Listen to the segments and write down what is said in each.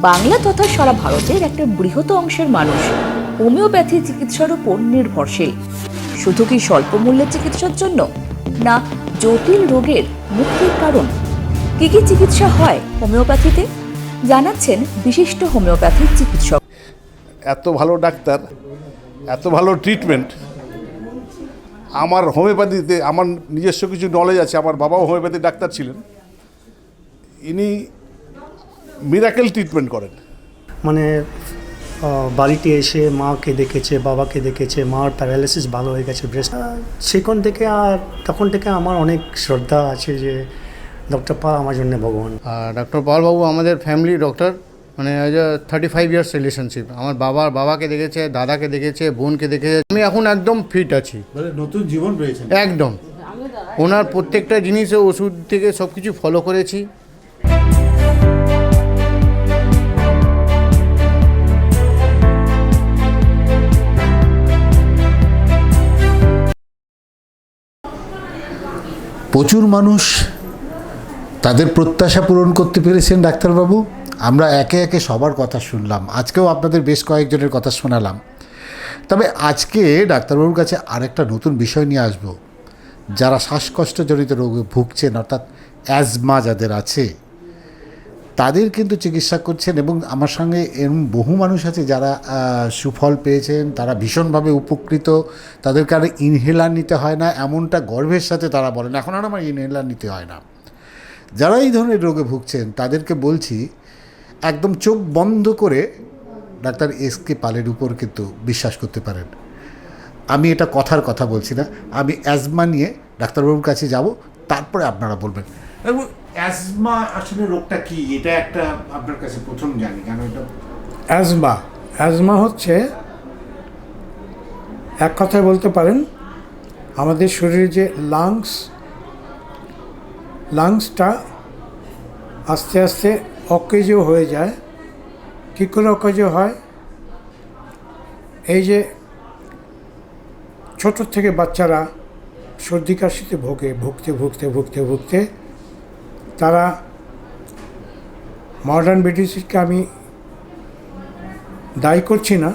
বাংলা তথা সারা ভারতের একটা বৃহৎ অংশের মানুষ। হোমিওপ্যাথি চিকিৎসার উপর নির্ভরশীল। শুধু কি স্বল্প মূল্যের চিকিৎসার জন্য? না, জটিল রোগের মুক্তির কারণ। কি কি চিকিৎসা হয় হোমিওপ্যাথিতে? জানাচ্ছেন বিশিষ্ট হোমিওপ্যাথি চিকিৎসক। এত ভালো ডাক্তার, এত ভালো ট্রিটমেন্ট। আমার হোমিওপ্যাথিতে, আমার নিজস্ব কিছু নলেজ আছে, আমার বাবাও হোমিওপ্যাথি ডাক্তার ছিলেন। ইনি মিরাকেল ট্রিটমেন্ট করেন। মানে বাড়িতে এসে মাকে দেখেছে বাবাকে দেখেছে মার প্যারালাইসিস ভালো হয়ে গেছে ব্রেস্ট সেখান থেকে আর তখন থেকে আমার অনেক শ্রদ্ধা আছে যে ডক্টর পা আমার জন্য ভগবান। আর ডক্টর পালবাবু আমাদের ফ্যামিলি ডক্টর মানে থার্টি ফাইভ ইয়ার্স রিলেশনশিপ আমার বাবার বাবাকে দেখেছে দাদাকে দেখেছে বোনকে দেখেছে। আমি এখন একদম ফিট আছি। মানে নতুন জীবন পেয়েছি একদম। ওনার প্রত্যেকটা জিনিসে ওষুধ থেকে সব কিছু ফলো করেছি। প্রচুর মানুষ তাদের প্রত্যাশা পূরণ করতে পেরেছেন ডাক্তারবাবু। আমরা একে একে সবার কথা শুনলাম। আজকেও আপনাদের বেশ কয়েকজনের কথা শোনালাম। তবে আজকে ডাক্তারবাবুর কাছে আরেকটা নতুন বিষয় নিয়ে আসব। যারা শ্বাসকষ্টজনিত রোগে ভুগছেন, অর্থাৎ অ্যাজমা যাদের আছে তাদের কিন্তু চিকিৎসা করছেন এবং আমার সঙ্গে এরম বহু মানুষ আছে যারা সুফল পেয়েছেন, তারা ভীষণভাবে উপকৃত। তাদেরকে আর ইনহেলার নিতে হয় না, এমনটা গর্বের সাথে তারা বলেন। এখন আর আমার ইনহেলার নিতে হয় না। যারা এই ধরনের রোগে ভুগছেন, তাদেরকে বলছি, একদম চোখ বন্ধ করে ডাক্তার এস কে পালের উপর কিন্তু বিশ্বাস করতে পারেন। আমি এটা কথার কথা বলছি না। আমি অ্যাজমা নিয়ে ডাক্তারবাবুর কাছে যাব, তারপরে আপনারা বলবেন। অ্যাজমা আসলে রোগটা কি? এটা একটা আপনার কাছে প্রথম জানি, কেন এটা? অ্যাজমা। অ্যাজমা হচ্ছে, এক কথায় বলতে পারেন, আমাদের শরীরে যে লাংস লাংসটা আস্তে আস্তে অকেজো হয়ে যায়। কী করে অকেজো হয়? এই যে ছোট থেকে বাচ্চারা সর্দি কাশিতে ভোগে, ভুগতে ভুগতে ভুগতে ভুগতে তারা মডার্ন ব্রিটিশকে আমি দায়ী করছি না।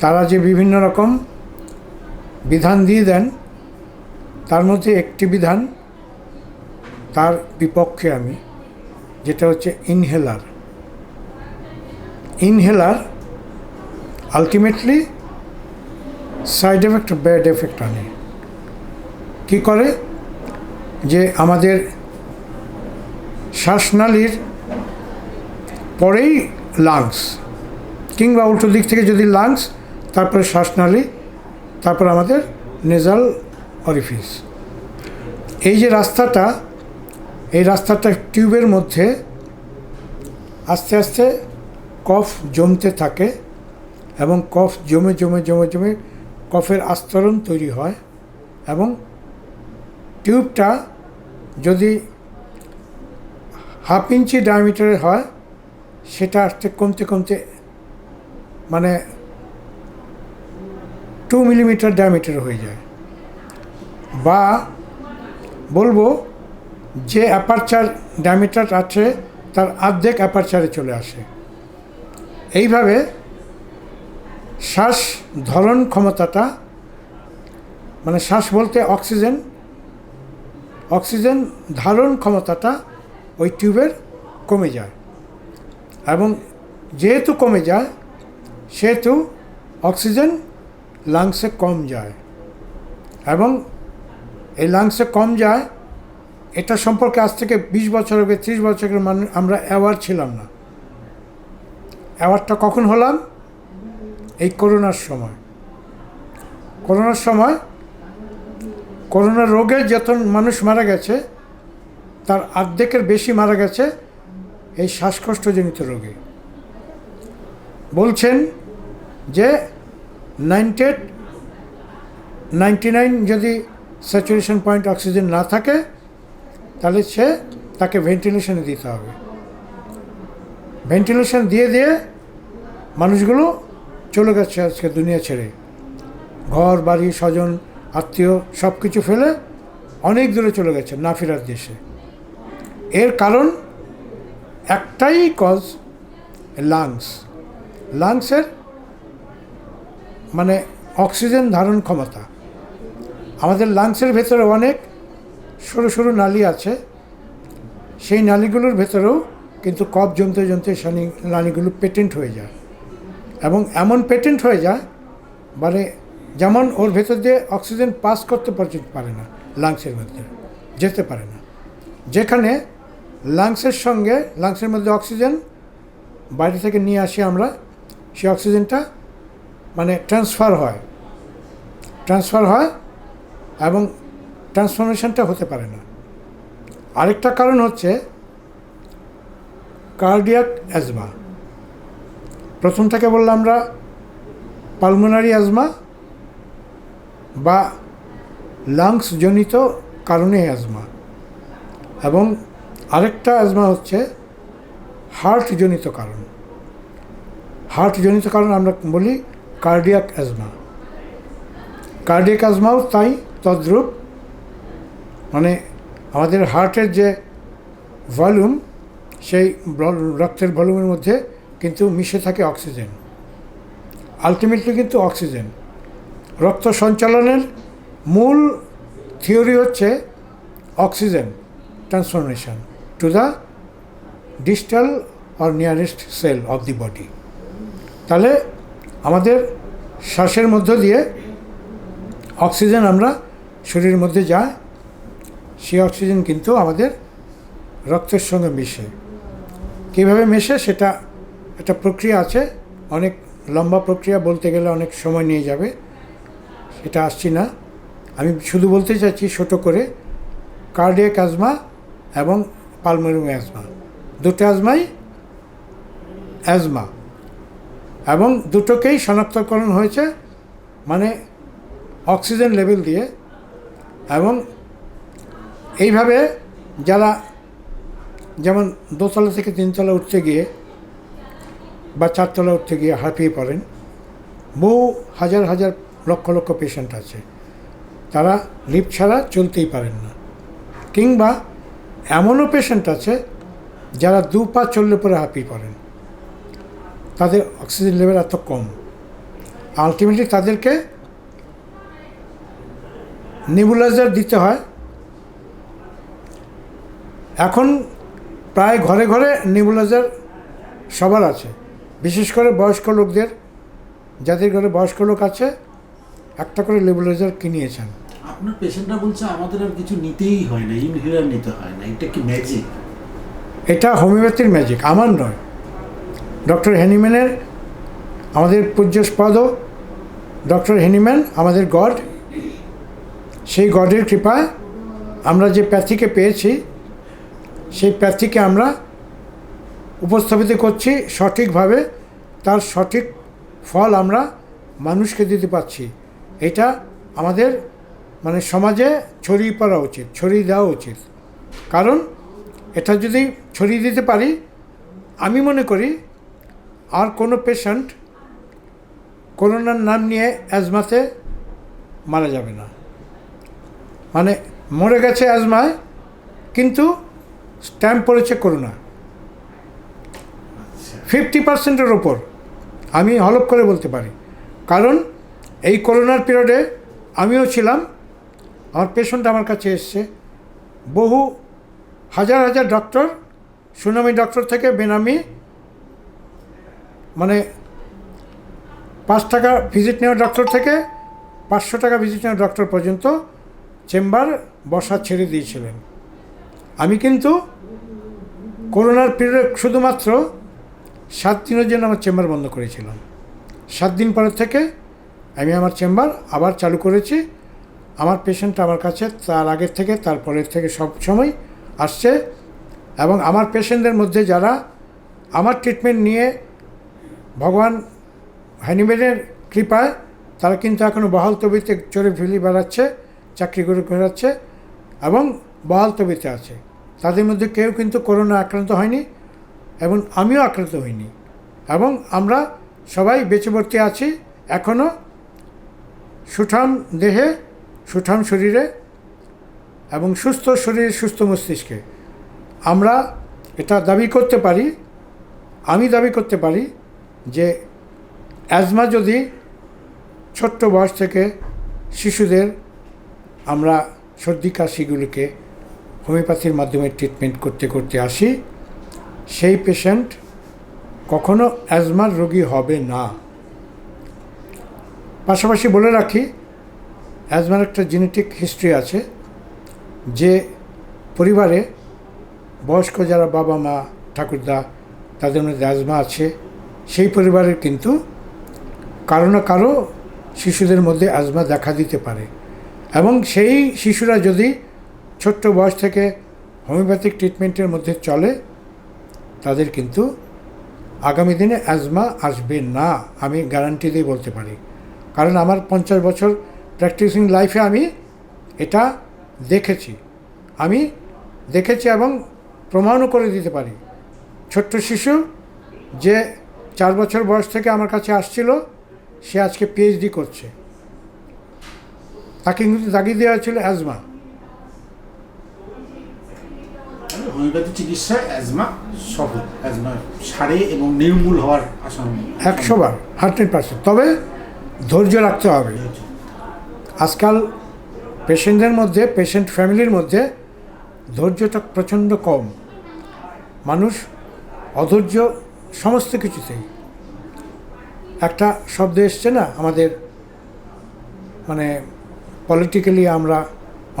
তারা যে বিভিন্ন রকম বিধান দিয়ে দেন, তার মধ্যে একটি বিধান তার বিপক্ষে আমি, যেটা হচ্ছে inhaler inhaler ultimately side effect bad effect আনে। কী করে? যে আমাদের শ্বাসনালীর পরেই লাংস কিংবা উল্টো দিক থেকে যদি লাংস তারপরে শ্বাসনালী, তারপর আমাদের নেজাল অরিফিস এই যে রাস্তাটা, এই রাস্তাটা টিউবের মধ্যে আস্তে আস্তে কফ জমতে থাকে এবং কফ জমে জমে জমে জমে কফের আস্তরণ তৈরি হয় এবং টিউবটা যদি হাফ ইঞ্চি ডায়ামিটারের হয়, সেটা আস্তে কমতে কমতে মানে টু মিলিমিটার ডায়ামিটার হয়ে যায়। বা বলব যে অ্যাপারচার ডায়ামিটার আছে, তার অর্ধেক অ্যাপারচারে চলে আসে। এইভাবে শ্বাস ধরন ক্ষমতাটা মানে শ্বাস বলতে অক্সিজেন অক্সিজেন ধারণ ক্ষমতাটা ওই টিউবের কমে যায়। এবং যেহেতু কমে যায়, সেহেতু অক্সিজেন লাংসে কম যায়। এবং এই লাংসে কম যায়, এটা সম্পর্কে আজ থেকে বিশ বছর আগে, ত্রিশ বছর আগে মানুষ আমরা অ্যাওয়ার ছিলাম না। অ্যাওয়ারটা কখন হলাম? এই করোনার সময়। করোনার সময়, করোনা রোগে যত মানুষ মারা গেছে তার অর্ধেকের বেশি মারা গেছে এই শ্বাসকষ্টজনিত রোগে। বলছেন যে নাইনটি এইট, নাইনটি নাইন যদি স্যাচুরেশন পয়েন্ট অক্সিজেন না থাকে, তাহলে সে তাকে ভেন্টিলেশনে দিতে হবে। ভেন্টিলেশন দিয়ে দিয়ে মানুষগুলো চলে গেছে আজকে দুনিয়া ছেড়ে। ঘর, বাড়ি, স্বজন, আত্মীয় সব কিছু ফেলে অনেক দূরে চলে গেছে না ফেরার দেশে। এর কারণ একটাই কজ লাংস লাংসের মানে অক্সিজেন ধারণ ক্ষমতা। আমাদের লাংসের ভেতরে অনেক সরু সরু নালী আছে। সেই নালীগুলোর ভেতরেও কিন্তু কফ জমতে জমতে সানি নালীগুলো পেটেন্ট হয়ে যায়। এবং এমন পেটেন্ট হয়ে যায় মানে যেমন ওর ভেতর দিয়ে অক্সিজেন পাস করতে পারে না লাংসের মধ্যে, যেতে পারে না। যেখানে লাংসের সঙ্গে, লাংসের মধ্যে অক্সিজেন, বাইরে থেকে নিয়ে আসি আমরা, সেই অক্সিজেনটা মানে ট্রান্সফার হয়। ট্রান্সফার হয় এবং ট্রান্সফরমেশনটা হতে পারে না। আরেকটা কারণ হচ্ছে কার্ডিয়াক অ্যাজমা। প্রথমটাকে বললাম আমরা পালমোনারি অ্যাজমা বা লাংস জনিত কারণে অ্যাজমা এবং আরেকটা অ্যাজমা হচ্ছে হার্টজনিত কারণ। হার্টজনিত কারণ আমরা বলি কার্ডিয়াক অ্যাজমা কার্ডিয়াক অ্যাজমাও তাই তদ্রূপ। মানে আমাদের হার্টের যে ভলিউম সেই রক্তের ভলিউমের মধ্যে কিন্তু মিশে থাকে অক্সিজেন আলটিমেটলি কিন্তু অক্সিজেন রক্ত সঞ্চালনের মূল থিওরি হচ্ছে oxygen transformation to the distal or nearest cell of the body তাহলে আমাদের শ্বাসের মধ্য দিয়ে অক্সিজেন আমরা শরীরের মধ্যে যায় সেই অক্সিজেন কিন্তু আমাদের রক্তের সঙ্গে মিশে। কীভাবে মেশে সেটা একটা প্রক্রিয়া আছে, অনেক লম্বা প্রক্রিয়া বলতে গেলে অনেক সময় নিয়ে যাবে, সেটা আসছি না। আমি শুধু বলতে চাইছি ছোটো করে কার্ডিয়াক অ্যাজমা এবং পালমোনিয়াম অ্যাজমা। দুটো অ্যাজমাই অ্যাজমা। এবং দুটোকেই শনাক্তকরণ হয়েছে মানে অক্সিজেন লেভেল দিয়ে। এবং এইভাবে যারা যেমন দোতলা থেকে তিনতলা উঠতে গিয়ে বা চারতলা উঠতে গিয়ে হাঁপিয়ে পড়েন, বহু হাজার হাজার লক্ষ লক্ষ পেশেন্ট আছে। তারা লিফট ছাড়া চলতেই পারেন না। কিংবা এমনও পেশেন্ট আছে যারা দু পা চললে পরে হাঁপিয়ে পড়েন। তাদের অক্সিজেন লেভেল এত কম। আলটিমেটলি তাদেরকে নেবুলাইজার দিতে হয়। এখন প্রায় ঘরে ঘরে নেবুলাইজার সবার আছে। বিশেষ করে বয়স্ক লোকদের। যাদের ঘরে বয়স্ক লোক আছে, একটা করে নেবুলাইজার কিনিয়েছেন। আপনার পেশেন্টরা বলছে, আমাদের আর কিছু নিতেই হয় না ইনহেলার নিতে হয় না। এটা কি ম্যাজিক এটা হোমিওপ্যাথির ম্যাজিক আমার নয়। ডক্টর হেনিম্যানের আমাদের পূজ্যস্পদ ডক্টর হেনিম্যান আমাদের গড, সেই গডের কৃপায় আমরা যে প্যাথিকে পেয়েছি, সেই প্যাথিকে আমরা উপস্থাপিত করছি সঠিকভাবে, তার সঠিক ফল আমরা মানুষকে দিতে পারছি। এটা আমাদের মানে সমাজে ছড়িয়ে পড়া উচিত, ছড়িয়ে দেওয়া উচিত। কারণ এটা যদি ছড়িয়ে দিতে পারি, আমি মনে করি আর কোনো পেশেন্ট করোনার নাম নিয়ে অ্যাজমাতে মারা যাবে না। মানে মরে গেছে অ্যাজমায় কিন্তু স্ট্যাম্প পড়েছে করোনা। ফিফটি পার্সেন্টের ওপর আমি হলপ করে বলতে পারি। কারণ এই করোনার পিরিয়ডে আমিও ছিলাম আমার পেশেন্ট আমার কাছে এসছে। বহু, হাজার হাজার ডক্টর সুনামি ডক্টর থেকে বেনামি মানে পাঁচ টাকা ভিজিট নেওয়া ডক্টর থেকে পাঁচশো টাকা ভিজিট নেওয়া ডক্টর পর্যন্ত চেম্বার বসা ছেড়ে দিয়েছিলেন। আমি কিন্তু করোনার পিরিয়ডে শুধুমাত্র সাত দিনের জন্য আমার চেম্বার বন্ধ করেছিলাম। সাত দিন পরের থেকে আমি আমার চেম্বার আবার চালু করেছি। আমার পেশেন্ট আমার কাছে, তার আগের থেকে তারপরের থেকে সব সময় আসছে এবং আমার পেশেন্টদের মধ্যে যারা আমার ট্রিটমেন্ট নিয়ে ভগবান হ্যানিম্যানের কৃপায়, তারা কিন্তু এখনও বহাল তবিতে চড়ে ফেলি বেড়াচ্ছে, চাকরি করে বেড়াচ্ছে এবং বহাল তবিতে আছে। তাদের মধ্যে কেউ কিন্তু করোনা আক্রান্ত হয়নি এবং আমিও আক্রান্ত হইনি এবং আমরা সবাই বেঁচেবর্তী আছি। এখনও সুঠাম দেহে সুঠাম শরীরে এবং সুস্থ শরীরে, সুস্থ মস্তিষ্কে। আমরা এটা দাবি করতে পারি, আমি দাবি করতে পারি যে অ্যাজমা যদি ছোট্ট বয়স থেকে শিশুদের আমরা সর্দি, কাশিগুলিকে হোমিওপ্যাথির মাধ্যমে ট্রিটমেন্ট করতে করতে আসি, সেই পেশেন্ট কখনো অ্যাজমার রোগী হবে না। পাশাপাশি বলে রাখি অ্যাজমার একটা জেনেটিক হিস্ট্রি আছে, যে পরিবারে বয়স্ক যারা বাবা মা, ঠাকুরদা, তাদের মধ্যে অ্যাজমা আছে, সেই পরিবারের কিন্তু কারও না কারও শিশুদের মধ্যে অ্যাজমা দেখা দিতে পারে। এবং সেই শিশুরা যদি ছোট্ট বয়স থেকে হোমিওপ্যাথিক ট্রিটমেন্টের মধ্যে চলে, তাদের কিন্তু আগামী দিনে অ্যাজমা আসবে না, আমি গ্যারান্টি দিয়ে বলতে পারি। কারণ আমার পঞ্চাশ বছর প্র্যাকটিসিং লাইফে আমি এটা দেখেছি। আমি দেখেছি এবং প্রমাণও করে দিতে পারি। ছোট্ট শিশু যে চার বছর বয়স থেকে আমার কাছে আসছিল সে আজকে পিএইচডি করছে। তাকে কিন্তু দাগিয়ে দেওয়া হয়েছিল অ্যাজমা হোমিওপ্যাথি চিকিৎসায় অ্যাজমা সফল অ্যাজমা সারে এবং নির্মূল হওয়ার আশা একশো বার হান্ড্রেড পার্সেন্ট। তবে ধৈর্য রাখতে হবে। আজকাল পেশেন্টদের মধ্যে, পেশেন্ট ফ্যামিলির মধ্যে ধৈর্যটা প্রচণ্ড কম। মানুষ অধৈর্য সমস্ত কিছুতেই। একটা শব্দ এসছে না, আমাদের মানে পলিটিক্যালি আমরা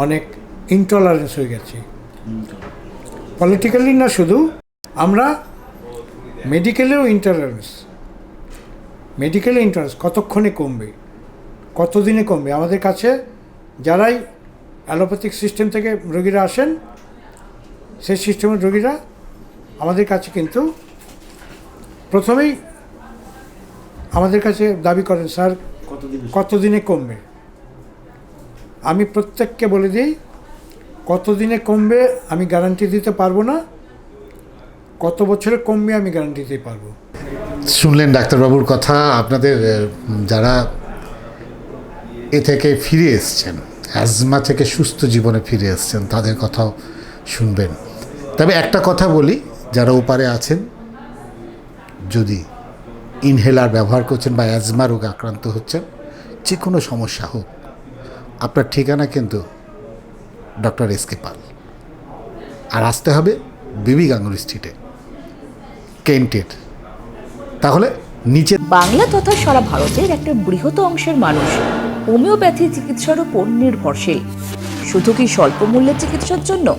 অনেক ইনটলারেন্স হয়ে গেছি। পলিটিক্যালি না শুধু, আমরা মেডিকেলেও ইন্টারেন্স মেডিকেলে ইন্টারেন্স কতক্ষণে কমবে? কতদিনে কমবে? আমাদের কাছে যারাই অ্যালোপ্যাথিক সিস্টেম থেকে রোগীরা আসেন সেই সিস্টেমের রোগীরা আমাদের কাছে কিন্তু প্রথমেই আমাদের কাছে দাবি করেন স্যার কতদিন কতদিনে কমবে? আমি প্রত্যেককে বলে দিই কতদিনে কমবে আমি গ্যারান্টি দিতে পারব না কত বছরে কমবে আমি গ্যারান্টি দিতে পারব? শুনলেন ডাক্তারবাবুর কথা। আপনাদের যারা এ থেকে ফিরে এসছেন। অ্যাজমা থেকে সুস্থ জীবনে ফিরে এসছেন। তাদের কথাও শুনবেন। তবে একটা কথা বলি, যারা ওপারে আছেন, যদি ইনহেলার ব্যবহার করছেন বা অ্যাজমা রোগে আক্রান্ত হচ্ছেন যে কোনো সমস্যা হোক, আপনার ঠিকানা কিন্তু ডক্টর এস কে পাল। আর আসতে হবে বিবি গাঙ্গুলি স্ট্রিটে, কেন্টের। তাহলে নিচে বাংলা তথা সারা ভারতের একটা বৃহৎ অংশের মানুষ। হোমিওপ্যাথি চিকিৎসার উপর নির্ভরশীল। শুধু কি স্বল্প মূল্যের চিকিৎসার জন্য?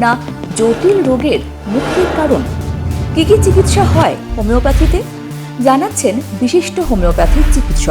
না, জটিল রোগের মুক্তির কারণ। কি কি চিকিৎসা হয় হোমিওপ্যাথিতে? জানাচ্ছেন বিশিষ্ট হোমিওপ্যাথির চিকিৎসক